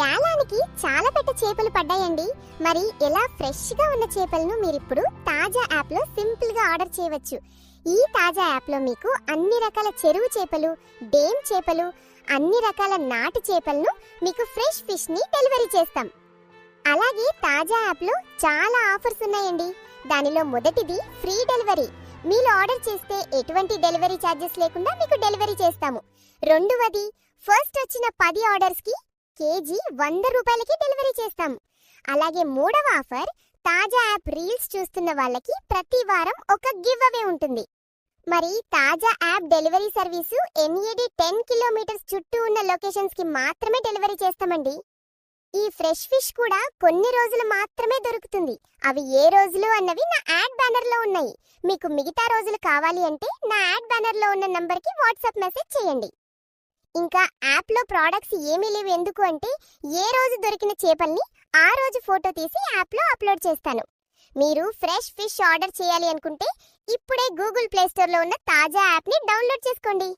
గాలానికి చాలా పెద్ద చేపలు పడ్డాయండి. మరి ఎలా ఫ్రెష్గా ఉన్న చేపలను మీరు ఇప్పుడు తాజా యాప్లో సింపుల్గా ఆర్డర్ చేయవచ్చు. ఈ తాజా యాప్లో మీకు అన్ని రకాల చెరువు చేపలు డేమ్ చేపలు అన్ని రకాల నాటు చేపలను మీకు ఫ్రెష్ ఫిష్ని డెలివరీ చేస్తాం. అలాగే తాజా యాప్లో చాలా ఆఫర్స్ ఉన్నాయండి. దానిలో మొదటిది ఫ్రీ డెలివరీ. మీరు ఆర్డర్ చేస్తే ఎటువంటి డెలివరీ ఛార్జెస్ లేకుండా మీకు డెలివరీ చేస్తాము. రెండవది ఫస్ట్ వచ్చిన పది ఆర్డర్స్కి కేజీ వంద రూపాయలకి డెలివరీ చేస్తాం. అలాగే మూడవ ఆఫర్ తాజా యాప్ రీల్స్ చూస్తున్న వాళ్ళకి ప్రతి వారం ఒక గివ్ అవే ఉంటుంది. మరి తాజా యాప్ డెలివరీ సర్వీసు ఎన్ఏడి టెన్ కిలోమీటర్స్ చుట్టూ ఉన్న లొకేషన్స్కి మాత్రమే డెలివరీ చేస్తామండి. ఈ ఫ్రెష్ ఫిష్ కూడా కొన్ని రోజులు మాత్రమే దొరుకుతుంది. అవి ఏ రోజులు అన్నవి నా యాడ్ బ్యానర్లో ఉన్నాయి. మీకు మిగతా రోజులు కావాలి అంటే నా యాడ్ బ్యానర్లో ఉన్న నంబర్కి వాట్సాప్ మెసేజ్ చేయండి. ఇంకా యాప్లో ప్రోడక్ట్స్ ఏమీ లేవు ఎందుకు అంటే ఏ రోజు దొరికిన చేపల్ని ఆ రోజు ఫోటో తీసి యాప్లో అప్లోడ్ చేస్తాను. మీరు ఫ్రెష్ ఫిష్ ఆర్డర్ చేయాలి అనుకుంటే ఇప్పుడే గూగుల్ ప్లేస్టోర్లో ఉన్న తాజా యాప్ని డౌన్లోడ్ చేసుకోండి.